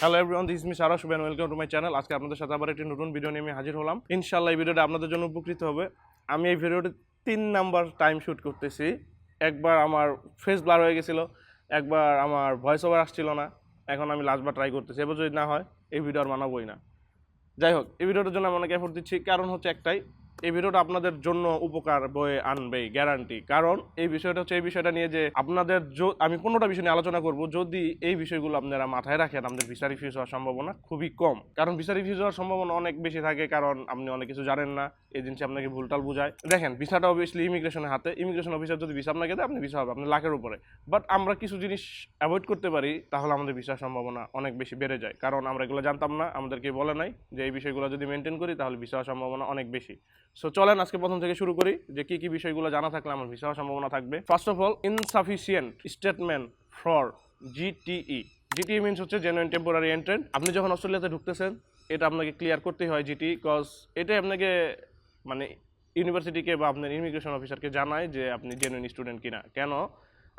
Hello everyone this me Sara Shuven welcome to my channel আজকে আপনাদের সাথে আবার একটি নতুন ভিডিও নিয়ে আমি হাজির হলাম। ইনশাল্লাহ এই ভিডিওটা আপনাদের জন্য উপকৃত হবে। আমি এই ভিডিওটি তিন নাম্বার টাইম শ্যুট করতেছি। একবার আমার ফেস ব্লার হয়ে গেছিল, একবার আমার ভয়েস ওভার আসছিল না, এখন আমি লাস্টবার ট্রাই করতেছি। এবার যদি না হয়, এই ভিডিও আর মানাবোই না। যাই হোক, এই ভিডিওটার জন্য আমি অনেক এফোর্ট দিচ্ছি। কারণ হচ্ছে একটাই এই ভিডিওটা আপনাদের জন্য উপকার বয়ে আনবেই গ্যারান্টি কারণ এই বিষয়টা হচ্ছে, এই বিষয়টা নিয়ে যে আপনাদের আমি পনেরোটা বিষয় নিয়ে আলোচনা করব, যদি এই বিষয়গুলো আপনারা মাথায় রাখেন আপনাদের ভিসা রিফিউজ হওয়ার সম্ভাবনা খুবই কম। কারণ ভিসা রিফিউজ হওয়ার সম্ভাবনা অনেক বেশি থাকে, কারণ আপনি অনেক কিছু জানেন না, এজেন্সি আপনাকে ভুলটাল বুঝায়। দেখেন ভিসাটা অবভিয়াসলি ইমিগ্রেশনের হাতে। ইমিগ্রেশন অফিসার যদি ভিসা আপনাকে দেয়, আপনি ভিসা হবে আপনার লাখের উপরে। বাট আমরা কিছু জিনিস অ্যাভয়েড করতে পারি, তাহলে আমাদের ভিসার সম্ভাবনা অনেক বেশি বেড়ে যায়। কারণ আমরা এগুলো জানতাম না, আমাদেরকে বলে নাই যে এই বিষয়গুলো যদি মেনটেন করি, তাহলে ভিসা সম্ভাবনা অনেক বেশি। সো চলেন আজকে প্রথম থেকে শুরু করি যে কি কি বিষয়গুলো জানা থাকলে আমার ভিসা সম্ভাবনা থাকবে। First of all insufficient statement for GTE GTE means হচ্ছে জেনুইন টেম্পোরারি এন্ট্রেন্ট আপনি যখন অস্ট্রেলিয়াতে ঢুকতেছেন, এটা আপনাকে ক্লিয়ার করতেই হয় জিটি কজ এটাই আপনাকে মানে ইউনিভার্সিটিকে বা আপনার ইমিগ্রেশন অফিসারকে জানায় যে আপনি জেনুইন স্টুডেন্ট কিনা। কেন?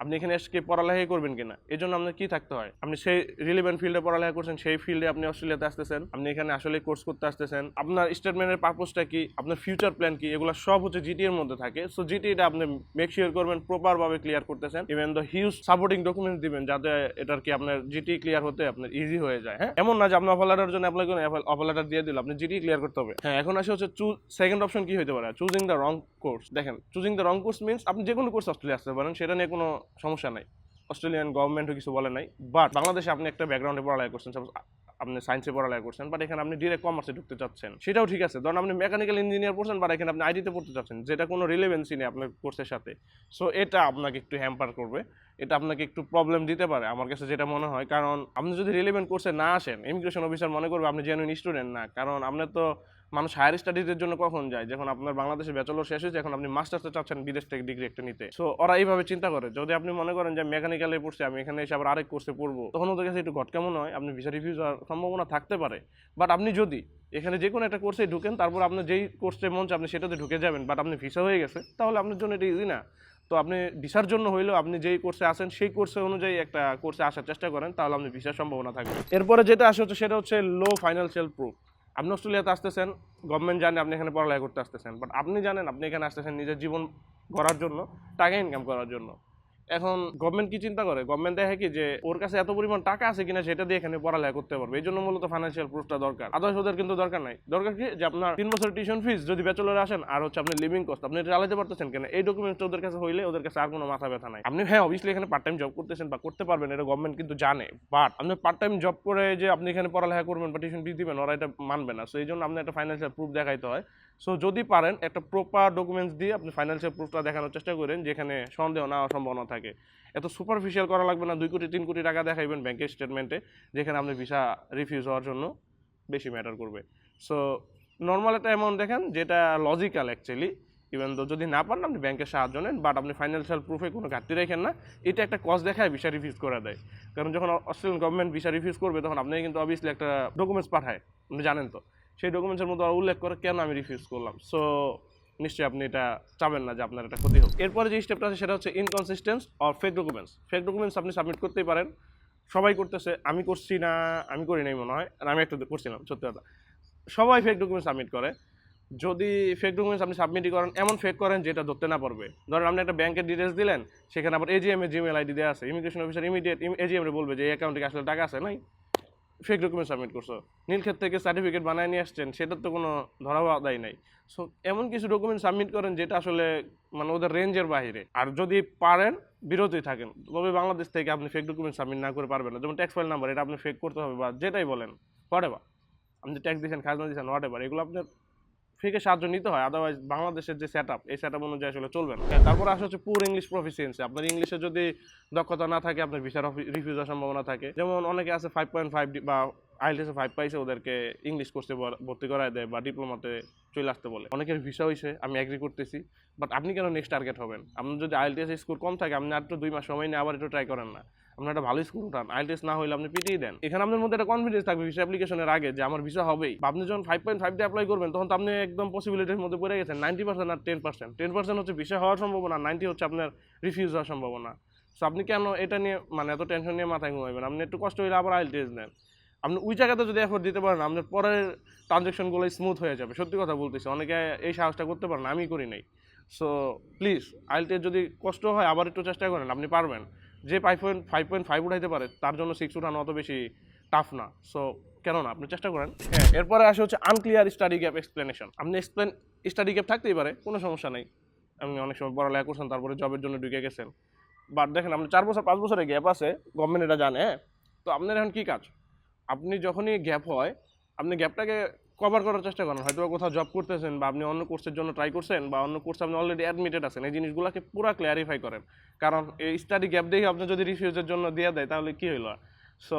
আপনি এখানে এসে পড়ালেখাই করবেন কিনা? এই জন্য আপনার কি থাকতে হয়? আপনি সেই রিলিভেন্ট ফিল্ডে পড়ালেখা করছেন, সেই ফিল্ডে আপনি অস্ট্রেলিয়াতে আসতেছেন, আপনি এখানে আসলে কোর্স করতে আসতেছেন। আপনার স্টেটমেন্টের পারপোজটা কি? আপনার ফিউচার প্ল্যান কি? এগুলো সব হচ্ছে জিটি এর মধ্যে থাকে। সো জিটিটা আপনি মেক শিওর করবেন প্রপার ভাবে ক্লিয়ার করতেছেন even the huge supporting documents দিবেন, যাতে এটার কি আপনার জিটি ক্লিয়ার হতে আপনার ইজি হয়ে যায় হ্যাঁ? এমন না যে আপনি অফার লেটার জন্য অ্যাপ্লাই করেন অফার লেটার দিয়ে দিল, আপনি জিটি ক্লিয়ার করতে হবে। হ্যাঁ এখন আসে হচ্ছে চুজ সেকেন্ড অপশন কি হতে পারে? চুজিং দ্য রং কোর্স দেখেন choosing the wrong course means আপনি যে কোনো কোর্স অস্ট্রেলিয়া আসতে পারেন, সেটা নিয়ে কোনো সমস্যা নাই। অস্ট্রেলিয়ান গভর্নমেন্টও কিছু বলে নাই। বাট বাংলাদেশে আপনি একটা ব্যাকগ্রাউন্ডে পড়ালেখা করছেন সাপোজ আপনি সায়েন্সে পড়ালেখা করছেন বাট এখানে আপনি ডিরেক্ট কমার্সে ঢুকতে চাচ্ছেন। সেটাও ঠিক আছে। ধরুন আপনি মেকানিক্যাল ইঞ্জিনিয়ার পড়ছেন বাট এখানে আপনি আইটিতে পড়তে চাচ্ছেন, যেটা কোনো রিলেভেন্সি নেই আপনার কোর্সের সাথে। সো এটা আপনাকে একটু হ্যাম্পার করবে। এটা আপনাকে একটু প্রবলেম দিতে পারে, আমার কাছে যেটা মনে হয়। কারণ আপনি যদি রিলেভেন্ট কোর্সে না আসেন ইমিগ্রেশন অফিসার মনে করবে আপনি জেনুইন স্টুডেন্ট না। কারণ আপনার তো মানুষ হায়ার স্টাডিজের জন্য কখন যায়? যখন আপনার বাংলাদেশে ব্যাচেলর শেষ হয়েছে, এখন আপনি মাস্টার্সে চাচ্ছেন, বিদেশ থেকে ডিগ্রি একটা নিতে। সো ওরা এইভাবে চিন্তা করে। যদি আপনি মনে করেন যে মেকানিক্যালে পড়ছে, আমি এখানে এসে আবার আরেক কোর্সে পড়ব, তখন ওদের কাছে একটু ঘটকা মনে হয় আপনি ভিসা রিফিউজ হওয়ার সম্ভাবনা থাকতে পারে। বাট আপনি যদি এখানে যে কোনো একটা কোর্সে ঢুকেন, তারপর আপনি যেই কোর্সে মন আপনি সেটাতে ঢুকে যাবেন বাট আপনি ভিসা হয়ে গেছে, তাহলে আপনার জন্য এটা ইজি না। তো আপনি ভিসার জন্য হইলেও আপনি যেই কোর্সে আসেন সেই কোর্সে অনুযায়ী একটা কোর্সে আসার চেষ্টা করেন, তাহলে আপনি ভিসার সম্ভাবনা থাকবে। এরপরে যেটা আসে হচ্ছে, সেটা হচ্ছে লো ফাইন্যান্সিয়াল প্রুফ আপনি অস্ট্রেলিয়াতে আসতেছেন গভর্নমেন্ট জানে আপনি এখানে পড়ালেখা করতে আসতেছেন বাট আপনি জানেন আপনি এখানে আসতেছেন নিজের জীবন গড়ার জন্য, টাকা ইনকাম করার জন্য। এখন গভর্নমেন্ট কি চিন্তা করে? গভর্নমেন্ট দেখে কি যে ওর কাছে এত পরিমাণ টাকা আছে কিনা সেটা দিয়ে এখানে পড়ালেখা করতে পারবে। এই জন্য মূলত ফাইন্যান্সিয়াল প্রুফটা দরকার। আদার্স ওদের কিন্তু দরকার নাই। দরকার কি যে আপনার তিন বছর টিউশন ফিস যদি ব্যাচেলরে আসেন আর হচ্ছে আপনি লিভিং কস্ট আপনি চালাতে পারতেছেন কেন? এই ডকুমেন্টস ওদের কাছে হইলে ওদের কাছে আর কোনো মাথা ব্যথা নাই। আপনি হ্যাঁ অবভিয়াসলি এখানে পার্ট টাইম জব করতেছেন বা করতে পারবেন, এটা গভর্নমেন্ট কিন্তু জানে। বাট আপনি পার্ট টাইম জব করে যে আপনি এখানে পড়ালেখা করবেন বা টিউশন ফিস দিবেন, ওরা এটা মানবে না। সো এই জন্য আপনার একটা ফাইন্যান্সিয়াল প্রুফ দেখাইতে হয়। সো যদি পারেন একটা প্রপার ডকুমেন্টস দিয়ে আপনি ফাইন্যান্সিয়াল প্রুফটা দেখানোর চেষ্টা করেন, যেখানে সন্দেহ না সম্ভাবনা থাকে। এত সুপারফিশিয়াল করা লাগবে না, দুই কোটি, তিন কোটি টাকা দেখাইবেন ব্যাংকের স্টেটমেন্টে যেখানে আপনি ভিসা রিফিউজ হওয়ার জন্য বেশি ম্যাটার করবে। সো নর্মাল একটা অ্যামাউন্ট দেখেন, যেটা লজিক্যাল অ্যাকচুয়ালি ইভেন তো যদি না পারেন, আপনি ব্যাংকের সাহায্য নেন বাট আপনি ফাইন্যান্সিয়াল প্রুফে কোনো ঘাটতি রাখেন না, এটা একটা কজ দেখায় ভিসা রিফিউজ করে দেয়। কারণ যখন অস্ট্রেলিয়ান গভর্নমেন্ট ভিসা রিফিউজ করবে, তখন আপনি কিন্তু অবভিয়াসলি একটা ডকুমেন্টস পাঠায়, আপনি জানেন তো। সেই ডকুমেন্টসের মধ্যে উল্লেখ করে কেন আমি রিফিউজ করলাম। সো নিশ্চয়ই আপনি এটা চাবেন না যে আপনার এটা ক্ষতি হোক। এরপরে যে স্টেপটা আছে সেটা হচ্ছে inconsistence or fake documents fake documents আপনি সাবমিট করতেই পারেন। সবাই করতেছে, আমি করছি না, আমি করি নাই মনে হয়। আর আমি একটা করছিলাম, সত্যি কথা। সবাই ফেক ডকুমেন্ট সাবমিট করে। যদি ফেক ডকুমেন্টস আপনি সাবমিটই করেন, এমন ফেক করেন যেটা ধরতে না পারবে। ধরেন আপনি একটা ব্যাংকের ডিটেলস দিলেন, সেখানে আবার এজিএম জিমেল আইডি দেওয়া আছে। ইমিগ্রেশন অফিসার ইমিডিয়েট এজিএম বলবে যে অ্যাকাউন্টে আসলে টাকা আছে নাই? ফেক ডকুমেন্ট সাবমিট করছ। নীলক্ষেত থেকে সার্টিফিকেট বানায় নিয়ে আসছেন, সেটার তো কোনো ধরা দায় নাই। সো এমন কিছু ডকুমেন্ট সাবমিট করেন যেটা আসলে মানে ওদের রেঞ্জের বাইরে আর যদি পারেন বিরতি থাকেন। তবে বাংলাদেশ থেকে আপনি ফেক ডকুমেন্ট সাবমিট না করে পারবেন না। যেমন ট্যাক্স ফাইল নাম্বার এটা আপনি ফেক করতে হবে বা যেটাই বলেন হোয়াট এভার আপনি ট্যাক্স দিয়েছেন, খাজনা দিয়েছেন হোয়াট এভার এগুলো আপনার ফেকে সাহায্য নিতে হয় আদারওয়াইজ বাংলাদেশের যে সেট আপ এই সেট আপ অনুযায়ী আসলে চলবে না। তারপর আসা হচ্ছে পুর ইংলিশ প্রফিসিয়েন্সি আপনার ইংলিশে যদি দক্ষতা না থাকে, আপনার ভিসার রিফিউজ হওয়ার সম্ভাবনা থাকে। যেমন অনেকে আছে ফাইভ পয়েন্ট ফাইভ বা আইএলটিএসে ফাইভ পাইছে, ওদেরকে ইংলিশ কোর্সে ভর্তি করায় দেয় বা ডিপ্লোমাতে চলে আসতে বলে। অনেকের ভিসা হয়েছে আমি অ্যাগ্রি করতেছি বাট আপনি কেন নেক্সট টার্গেট হবেন? আপনার যদি আইএলটিএস স্কোর কম থাকে, আপনি আর তো দুই মাস সময় নিয়ে আবার একটু ট্রাই করেন না। আপনার একটা ভালো স্কোর উঠান আইএলটিএস না হলে আপনি পিটিয়ে দেন। এখানে আপনার মধ্যে একটা কনফিডেন্স থাকবে ভিসা অ্যাপ্লিকেশনের আগে যে আমার ভিসা হবেই। বা আপনি যখন ফাইভ পয়েন্ট ফাইভ দিয়ে অ্যাপ্লাই করবেন, তখন তো আপনি একদম পসিবিলিটির মধ্যে পড়ে গেছেন নাইনটি পার্সেন্ট আর টেন পার্সেন্ট টেন পার্সেন্ট হচ্ছে ভিসা হওয়ার সম্ভাবনা নাইনটি হচ্ছে আপনার রিফিউজ হওয়ার সম্ভাবনা। সো আপনি কেন এটা নিয়ে মানে এত টেনশন নিয়ে মাথায় ঘুমাইবেন? আপনি একটু কষ্ট হলে আবার আইএলটিএস নেন। আপনি ওই জায়গাতে যদি এফোর্ট দিতে পারেন, আপনার পরের ট্রানজ্যাকশনগুলো স্মুথ হয়ে যাবে। সত্যি কথা বলতেছি, অনেকে এই সাহসটা করতে পারেন আমি করি নাই। সো প্লিজ আইলটে যদি কষ্ট হয়, আবার একটু চেষ্টা করেন, আপনি পারবেন। যে five point five point five উঠাইতে পারে, তার জন্য সিক্স উঠানো অত বেশি টাফ না। সো কেন না? আপনি চেষ্টা করেন। হ্যাঁ এরপরে আসে হচ্ছে আনক্লিয়ার স্টাডি গ্যাপ এক্সপ্লেনেশন আপনি এক্সপ্লেন স্টাডি গ্যাপ থাকতেই পারে, কোনো সমস্যা নেই। আপনি অনেক সময় পড়ালেখা করছেন, তারপরে জবের জন্য ঢুকে গেছেন। বাট দেখেন, আপনি চার বছর, পাঁচ বছরের গ্যাপ আছে গভর্নমেন্ট এটা জানে হ্যাঁ? তো আপনার এখন কী কাজ? আপনি যখনই গ্যাপ হয় আপনি গ্যাপটাকে কভার করার চেষ্টা করেন। হয়তো কোথাও জব করতেছেন বা আপনি অন্য কোর্সের জন্য ট্রাই করছেন বা অন্য কোর্সে আপনি অলরেডি অ্যাডমিটেড আছেন, এই জিনিসগুলোকে পুরো ক্লিয়ারিফাই করেন। কারণ এই স্টাডি গ্যাপ দেখে আপনি যদি রিফিউজের জন্য দিয়ে দেয়, তাহলে কী হইল? সো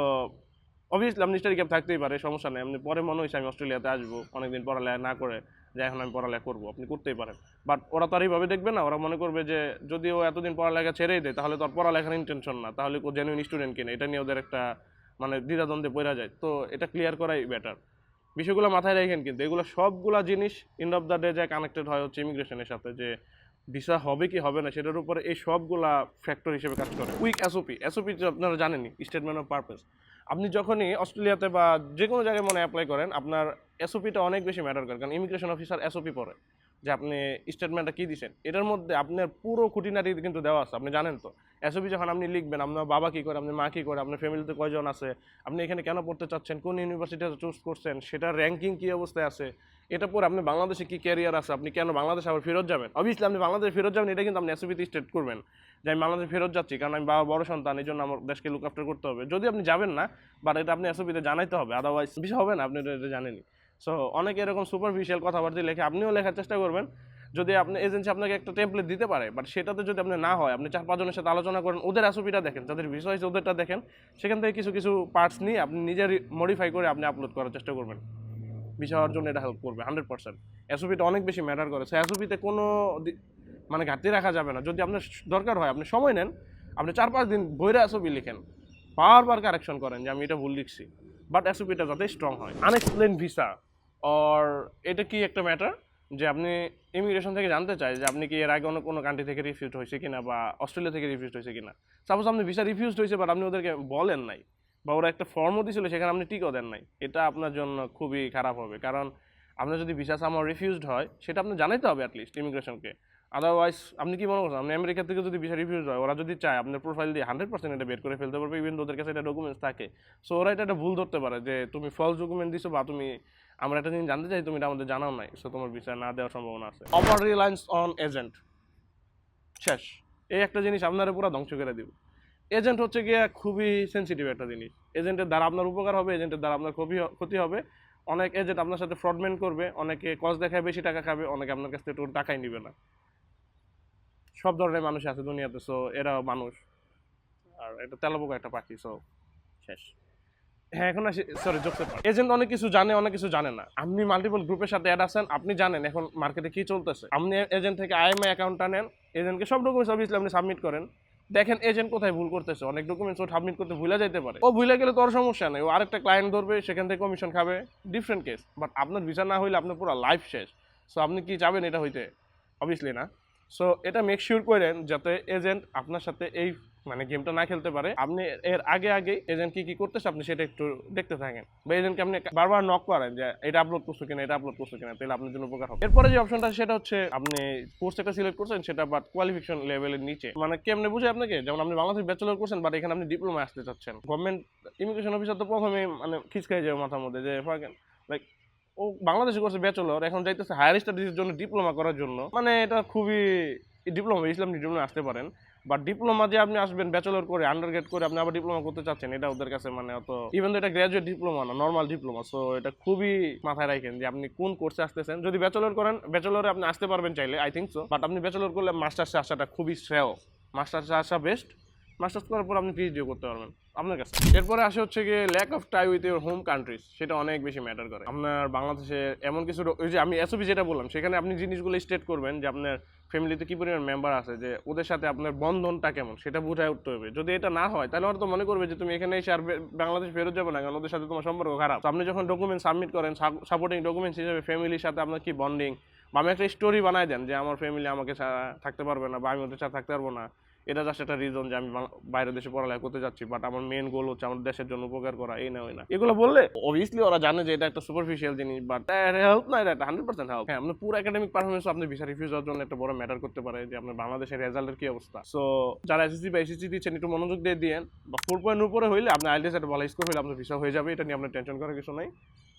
অবভিয়াসলি আপনি স্টাডি গ্যাপ থাকতেই পারে, সমস্যা নেই। আপনি পরে মনে হয়েছে আমি অস্ট্রেলিয়াতে আসব, অনেকদিন পড়ালেখা না করে যে এখন আমি পড়ালেখা করব, আপনি করতেই পারেন। বাট ওরা তো আর এইভাবে দেখবে না, ওরা মনে করবে যে যদি ও এতদিন পড়ালেখা ছেড়েই দেয়, তাহলে তো আর পড়ালেখার ইন্টেনশন না, তাহলে ও জেনুইন স্টুডেন্ট কিনে, এটা নিয়ে ওদের একটা মানে দ্বিধাদ্বন্দ্বে পড়া যায়। তো এটা ক্লিয়ার করাই বেটার বিষয়গুলো মাথায় রাখেন কিন্তু এগুলো সবগুলা জিনিস এন্ড অফ দ্য ডে যা কানেক্টেড হয় হচ্ছে ইমিগ্রেশনের সাথে যে ভিসা হবে কি হবে না সেটার উপরে এই সবগুলা ফ্যাক্টর হিসেবে কাজ করে। উইক এসওপি এসওপি আপনারা জানেনই স্টেটমেন্ট অফ পারপাস আপনি যখনই অস্ট্রেলিয়াতে বা যে কোনো জায়গায় মনে অ্যাপ্লাই করেন, আপনার এসওপিটা অনেক বেশি ম্যাটার করে, কারণ ইমিগ্রেশন অফিসার এসওপি পড়ে। যে আপনি স্টেটমেন্টটা কী দিচ্ছেন এটার মধ্যে আপনার পুরো খুঁটিনাটি কিন্তু দেওয়া আছে, আপনি জানেন তো। এসওপি যখন আপনি লিখবেন, আপনার বাবা কী করে, আপনার মা কী করে, আপনার ফ্যামিলিতে কয়জন আছে, আপনি এখানে কেন পড়তে চাচ্ছেন, কোন ইউনিভার্সিটিতে চুজ করছেন, সেটার র্যাঙ্কিং কী অবস্থায় আছে, এটা পরে আপনি বাংলাদেশে কী ক্যারিয়ার আছে, আপনি কেন বাংলাদেশে আবার ফেরত যাবেন? অবভিয়াসলি আপনি বাংলাদেশে ফেরত যাবেন এটা কিন্তু আপনি এসওপিতে স্টেট করবেন যে আমি বাংলাদেশে ফেরত যাচ্ছি, কারণ আমি বাবা বড় সন্তান, এই জন্য আমার দেশকে লুক আফটার করতে হবে। যদি আপনি যাবেন না বাট এটা আপনি এসওপিতে জানাইতে হবে আদারওয়াইজ বিষয় হবে না, আপনি এটা জানেনই। সো অনেকে এরকম সুপারফিশিয়াল কথাবার্তা লেখে, আপনিও লেখার চেষ্টা করবেন। যদি আপনি এজেন্সি আপনাকে একটা টেমপ্লেট দিতে পারে বাট সেটাতে যদি আপনি না হয়, আপনি চার পাঁচজনের সাথে আলোচনা করেন, ওদের এসওপিটা দেখেন, যাদের বিষয় ওদেরটা দেখেন, সেখান থেকে কিছু কিছু পার্টস নিয়ে আপনি নিজের মডিফাই করে আপনি আপলোড করার চেষ্টা করবেন। বিষয় হওয়ার জন্য এটা হেল্প করবে হান্ড্রেড পার্সেন্ট এসওপিটা অনেক বেশি ম্যাটার করে। সো এসওপিতে কোনো মানে ঘাটতি রাখা যাবে না। যদি আপনার দরকার হয়, আপনি সময় নেন, আপনি চার পাঁচ দিন বইরা এসওপি লিখেন বারবার কারেকশন করেন যে আমি এটা ভুল লিখছি। বাট এসওপিটা যাতে স্ট্রং হয়। আনএক্সপ্লেন ভিসা অর এটা কি একটা ম্যাটার যে আপনি ইমিগ্রেশন থেকে জানতে চাই যে আপনি কি এর আগে অন্য কোনো কান্ট্রি থেকে রিফিউজ হয়েছে কিনা বা অস্ট্রেলিয়া থেকে রিফিউজ হয়েছে কিনা? সাপোজ আপনি ভিসা রিফিউজ হয়েছে বাট আপনি ওদেরকে বলেন নাই বা ওরা একটা ফর্মও দিয়েছিল সেখানে আপনি টিকও দেন নাই, এটা আপনার জন্য খুবই খারাপ হবে। কারণ আপনার যদি ভিসা সামার রিফিউজড হয়, সেটা আপনি জানাইতে হবে অ্যাটলিস্ট ইমিগ্রেশনকে আদারওয়াইজ আপনি কি মনে করছেন? আপনি আমেরিকা থেকে যদি ভিসা রিফিউজ হয়, ওরা যদি চায় আপনার প্রোফাইল দিয়ে হান্ড্রেড পার্সেন্ট এটা বের করে ফেলতে পারবে ইভেন ওদের কাছে এটা ডকুমেন্টস থাকে। সো ওরা এটা একটা ভুল ধরতে পারে যে তুমি ফলস ডকুমেন্ট দিছো বা তুমি আমরা একটা জিনিস জানতে চাই, তুমি এটা আমাদের জানাও নাই সো তোমার ভিসা না দেওয়ার সম্ভাবনা আছে। ওভার রিলায়েন্স অন এজেন্ট শেষ। এই একটা জিনিস আপনারা পুরো ধ্বংস করে দিব। এজেন্ট হচ্ছে গিয়ে খুবই সেন্সিটিভ একটা জিনিস। এজেন্টের দ্বারা আপনার উপকার হবে এজেন্টের দ্বারা আপনার ক্ষতি ক্ষতি হবে। অনেক এজেন্ট আপনার সাথে ফ্রডমেন্ট করবে, অনেকে কজ দেখায়, বেশি টাকা খাবে, অনেকে আপনার কাছ থেকে টাকাই নিবে না। সব ধরনের মানুষ আছে দুনিয়াতে সো এরাও মানুষ। আর এটা তেলাপোকা একটা পাখি সো শেষ। হ্যাঁ এখন আসি সরি জোকসের এজেন্ট অনেক কিছু জানে, অনেক কিছু জানে না। আপনি মাল্টিপল গ্রুপের সাথে অ্যাড আছেন, আপনি জানেন এখন মার্কেটে কি চলতেছে। আপনি এজেন্ট থেকে আইএমআই অ্যাকাউন্টটা নেন এজেন্টকে সব ডকুমেন্টস অবভিয়াসলি আপনি সাবমিট করেন। দেখেন এজেন্ট কোথায় ভুল করতেছে, অনেক ডকুমেন্টস ও সাবমিট করতে ভুলে যাইতে পারে। ও ভুলে গেলে তো আর সমস্যা নেই, ও আরেকটা ক্লায়েন্ট ধরবে, সেখান থেকে কমিশন খাবে ডিফারেন্ট কেস বাট আপনার ভিসা না হইলে আপনার পুরো লাইফ শেষ। সো আপনি কি চাবেন এটা হইতে? অবভিয়াসলি না। সো এটা মেক শিওর করেন যাতে এজেন্ট আপনার সাথে এই মানে গেমটা না খেলতে পারে। আপনি এর আগে আগে এজেন্ট কি কি করতেছে আপনি সেটা একটু দেখতে থাকেন। বা এজেন্টকে আপনি বারবার নক করেন যে, এটা আপলোড করছ কিনা, এটা আপলোড করছ কিনা, তাহলে আপনার জন্য উপকার হবে। এরপরে যে অপশনটা সেটা হচ্ছে, আপনি কোর্স একটা সিলেক্ট করছেন, সেটা বাট কোয়ালিফিকেশন লেভেলের নিচে। মানে কেমনে বুঝে আপনাকে? যেমন আপনি বাংলাদেশ ব্যাচেলর করছেন বাট এখানে আপনি ডিপ্লোমা আসতে চাচ্ছেন। গভর্নমেন্ট ইমিগ্রেশন অফিসার তো প্রথমে মানে খিচকাই যাবে মাথার মধ্যে যে লাইক ও বাংলাদেশে করছে ব্যাচেলর, এখন যাইতেছে হায়ার স্টাডিজের জন্য ডিপ্লোমা করার জন্য। মানে এটা খুবই ডিপ্লোমা ইসলাম ডিপ্লোমা আসতে পারেন। বা ডিপ্লোমা যে আপনি আসবেন ব্যাচেলর করে আন্ডার গ্রেড করে, আপনি আবার ডিপ্লোমা করতে চাচ্ছেন, এটা ওদের কাছে মানে অত ইভেন এটা গ্র্যাজুয়েট ডিপ্লোমা না নর্মাল ডিপ্লোমা সো এটা খুবই মাথায় রাখেন যে আপনি কোন কোর্সে আসতেছেন। যদি ব্যাচেলর করেন, ব্যাচেলরে আপনি আসতে পারবেন চাইলে আই থিঙ্ক সো বাট আপনি ব্যাচেলর করলে মাস্টার্সে আসাটা খুবই শ্রেয়। মাস্টার্সে আসা বেস্ট মাস্টার্স করার পর আপনি পিএইচডিও করতে পারবেন, আপনার কাছে। এরপরে আসে হচ্ছে গিয়ে lack of tie with your home countries সেটা অনেক বেশি ম্যাটার করে। আপনার বাংলাদেশে এমন কিছু ওই যে আমি এসওপি যেটা বললাম, সেখানে আপনি জিনিসগুলো স্টেট করবেন যে আপনার ফ্যামিলিতে কি পরিমাণ মেম্বার আছে, যে ওদের সাথে আপনার বন্ধনটা কেমন, সেটা বুঝায় উঠতে হবে। যদি এটা না হয়, তাহলে ওরা তো মনে করবে যে তুমি এখানে এসে আর বাংলাদেশ ফেরত যাবে না, কারণ ওদের সাথে তোমার সম্পর্ক খারাপ। আপনি যখন ডকুমেন্ট সাবমিট করেন সাপোর্টিং ডকুমেন্টস হিসেবে ফ্যামিলির সাথে আপনার কি বন্ডিং বা আমি একটা স্টোরি বানাই দেন যে আমার ফ্যামিলি আমাকে ছাড়া থাকতে পারবে না বা আমি ওদের সাথে থাকতে পারব না। এটা জাস্ট একটা রিজন যে আমি বাইরের দেশে পড়ালেখা করতে যাচ্ছি বাট আমার মেন গোল হচ্ছে আমার দেশের জন্য উপকার করা, এই না ওই না। এগুলো বললে অবভিয়াসলি ওরা জানে যে এটা একটা সুপারফিশিয়াল জিনিস বাট হেল্প না, এটা হান্ড্রেড পার্সেন্ট হেল্প হ্যাঁ আপনার পুরো একাডেমিক পারফরমেন্স আপনি ভিসা রিফিউজ হওয়ার জন্য একটা বড় ম্যাটার করতে পারে, যে আপনার বাংলাদেশের রেজাল্টের কি অবস্থা। সো যারা এসএসসি বা এসএসসি দিচ্ছেন, একটু মনোযোগ দিয়ে দিয়েন, বা ফোর পয়েন্ট উপরে হইলে আপনার আইডিয়াস একটা ভালো স্কোর হইলে আপনার ভিসা হয়ে যাবে, এটা নিয়ে আপনার টেনশন করার কিছু নাই।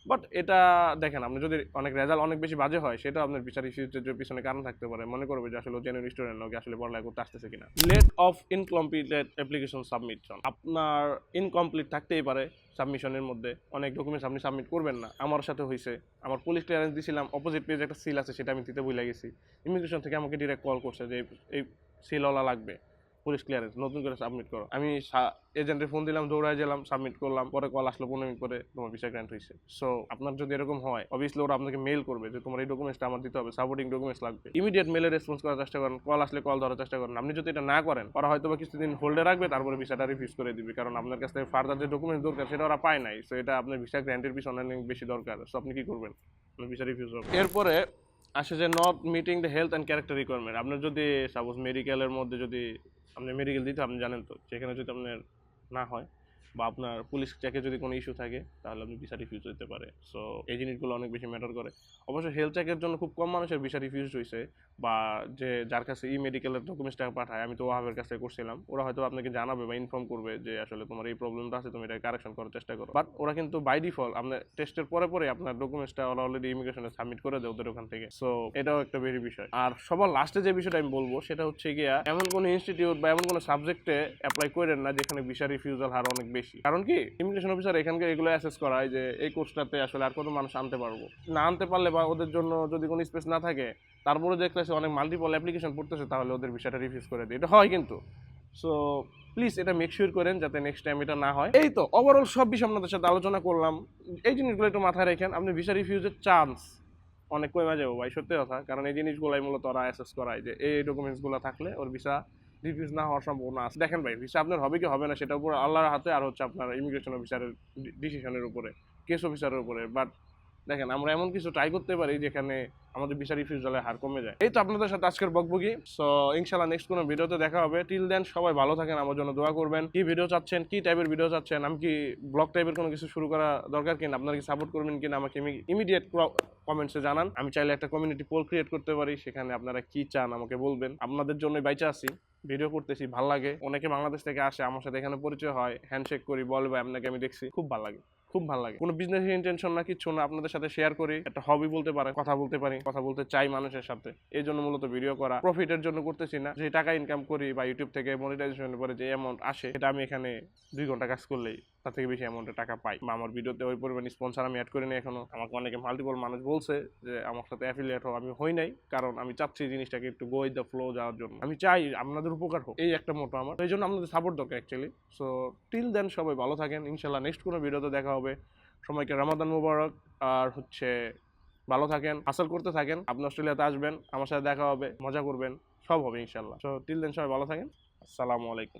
বাট এটা দেখেন, আপনি যদি অনেক রেজাল্ট অনেক বেশি বাজে হয়, সেটা আপনার বিচার ইস্যুর পিছনে কারণ থাকতে পারে। মনে করবে যে আসলে জেনুইন স্টুডেন্ট নাকি আসলে পড়ালেখা করতে আসতেছে কিনা। Late of incompleted application submission আপনার ইনকমপ্লিট থাকতেই পারে সাবমিশনের মধ্যে। অনেক ডকুমেন্টস আপনি সাবমিট করবেন না। আমার সাথে হয়েছে আমার পুলিশ ক্লিয়ারেন্স দিয়েছিলাম অপোজিট পেজে একটা সিল আছে, সেটা আমি দিতে ভুলে গেছি। ইমিগ্রেশন থেকে আমাকে ডিরেক্ট কল করছে যে এই- এই সিলওয়ালা লাগবে। পুলিশ ক্লিয়ারেন্স নতুন করে সাবমিট করো। আমি এজেন্টে ফোন দিলাম, দৌড়ায় গেলাম সাবমিট করলাম, পরে কল আসলো পনেরো মিনিট পরে তোমার ভিসা গ্র্যান্ট হয়েছে। সো আপনার যদি এরকম হয় অবভিয়াসলি ওরা আপনাকে মেল করবে যে তোমার এই ডকুমেন্টসটা আমার দিতে হবে সাপোর্টিং ডকুমেন্টস লাগবে। ইমিডিয়েট মেলে রেসপন্স করার চেষ্টা করেন কল আসলে কল ধরার চেষ্টা করেন। আপনি যদি এটা না করেন, ওরা হয়তো বা কিছুদিন হোল্ডে রাখবে, তারপরে ভিসাটা রিফিউজ করে দিবে। কারণ আপনার কাছ থেকে ফার্দার যে ডকুমেন্টস দরকার, সেটা ওরা পায় নাই। সো এটা আপনার ভিসা গ্র্যান্টের পিছনে অনেক বেশি দরকার। সো আপনি কি করবেন? ভিসা রিফিউজ হবে। এরপরে আসে যে not meeting the health and character requirement আপনার যদি সাপোজ মেডিকেলের মধ্যে যদি আপনি মেডিকেল দিতে আপনি জানেন তো সেখানে যদি আপনার না হয়। বা আপনার পুলিশ চেকে যদি কোনো ইস্যু থাকে, তাহলে আপনি ভিসা রিফিউজ হতে পারে। সো এই জিনিসগুলো অনেক বেশি ম্যাটার করে। অবশ্য হেলথ চেকের জন্য খুব কম মানুষের ভিসা রিফিউজ হয়েছে বা যে যার কাছে ই মেডিকেলের ডকুমেন্টসটা পাঠায়, আমি তো ওয়াহাবের কাছে করছিলাম, ওরা হয়তো আপনাকে জানাবে বা ইনফর্ম করবে যে আসলে তোমার এই প্রবলেমটা আছে, তুমি এটা কারেকশন করার চেষ্টা করো। বাট ওরা কিন্তু বাই ডিফল্ট আপনার টেস্টের পরে পরে আপনার ডকুমেন্টসটা ওরা অলরেডি ইমিগ্রেশনে সাবমিট করে দেয় ওদের ওখান থেকে। সো এটাও একটা ভেরি বিষয়। আর সবার লাস্টে যে বিষয়টা আমি বলব, সেটা হচ্ছে গিয়া, এমন কোনো ইনস্টিটিউট বা এমন কোনো সাবজেক্টে অ্যাপ্লাই করেন না যেখানে ভিসা রিফিউজাল হার অনেক বেশি কারণ কি ইমিগ্রেশন অফিসার এখানকে এগুলো অ্যাসেস করায় যে এই কোর্সটাতে আসলে আর কত মানুষ আনতে পারব। না আনতে পারলে বা ওদের জন্য যদি কোনো স্পেস না থাকে তারপরে দেখতেছে অনেক মাল্টিপল অ্যাপ্লিকেশন পড়তেছে, তাহলে ওদের ভিসাটা রিফিউজ করে দেয়। এটা হয় কিন্তু। সো প্লিজ এটা মেক শিওর করেন যাতে নেক্সট টাইম এটা না হয়। এই তো ওভারঅল সব বিষয় আপনাদের সাথে আলোচনা করলাম। এই জিনিসগুলো একটু মাথায় রেখেন, আপনি ভিসা রিফিউজের চান্স অনেক কমে যাব ভাই, সত্যি কথা। কারণ এই জিনিসগুলাই মূলত ওরা অ্যাসেস করায় যে এই ডকুমেন্টসগুলো থাকলে ওর ভিসা রিফিউজ না হওয়ার সম্ভাবনা আছে। দেখেন ভাই ভিসা আপনার হবে কি হবে না সেটা উপর আল্লাহর হাতে আর হচ্ছে আপনার ইমিগ্রেশন অফিসারের ডিসিশনের উপরে কেস অফিসারের উপরে। বাট দেখেন, আমরা এমন কিছু ট্রাই করতে পারি যেখানে আমাদের ভিসা রিফিউজালের হার কমে যায়। এই তো আপনাদের সাথে আজকের বকবকি। সো ইনশাল্লাহ নেক্সট কোনো ভিডিওতে দেখা হবে। টিল দেন সবাই ভালো থাকেন, আমার জন্য দোয়া করবেন। কি ভিডিও চাচ্ছেন, কি টাইপের ভিডিও চাচ্ছেন, আমি কি ব্লগ টাইপের কোনো কিছু শুরু করা দরকার কিনা, আপনারা কি সাপোর্ট করবেন কিনা, আমাকে ইমিডিয়েট কমেন্টসে জানান। আমি চাইলে একটা কমিউনিটি পোল ক্রিয়েট করতে পারি, সেখানে আপনারা কি চান আমাকে বলবেন। আপনাদের জন্য বাইচা আছি ভিডিও করতেছি, ভালো লাগে। অনেকে বাংলাদেশ থেকে আসে, আমার সাথে এখানে পরিচয় হয় হ্যান্ডশেক করি বলবে আপনাকে আমি দেখছি, খুব ভালো লাগে। খুব ভালো লাগে। কোনো বিজনেস ইন্টেনশন না কিছু না, আপনাদের সাথে শেয়ার করি, একটা হবি বলতে পারে কথা বলতে পারি, কথা বলতে চাই মানুষের সাথে। এই জন্য মূলত ভিডিও করা। প্রফিটের জন্য করতেছি না, যে টাকা ইনকাম করি বা ইউটিউব থেকে মনিটাইজেশনের পরে যে অ্যামাউন্ট আসে এটা আমি এখানে দুই ঘণ্টা কাজ করলেই তার থেকে বেশি অ্যামাউন্টের টাকা পাই। বা আমার ভিডিওতে ওই পরিমাণ স্পন্সার আমি অ্যাড করিনি এখনও। আমাকে অনেকে মাল্টিপল মানুষ বলছে যে, আমার সাথে অ্যাফিলিয়েট হোক আমি হই নাই, কারণ আমি চাচ্ছি জিনিসটাকে একটু গো দ্য ফ্লো যাওয়ার জন্য। আমি চাই আপনাদের উপকার হোক। এই একটা মোটো আমার। এই জন্য আপনাদের সাপোর্ট দরকার অ্যাকচুয়ালি সো টিল দেন সবাই ভালো থাকেন। ইনশাল্লাহ নেক্সট কোনো ভিডিওতে দেখা হবে। সময়কে রমাদান মুবারক আর হচ্ছে, ভালো থাকেন হাসল করতে থাকেন। আপনি অস্ট্রেলিয়াতে আসবেন, আমার সাথে দেখা হবে, মজা করবেন, সব হবে ইনশাল্লাহ সো টিল দেন সবাই ভালো থাকেন। আসসালামু আলাইকুম।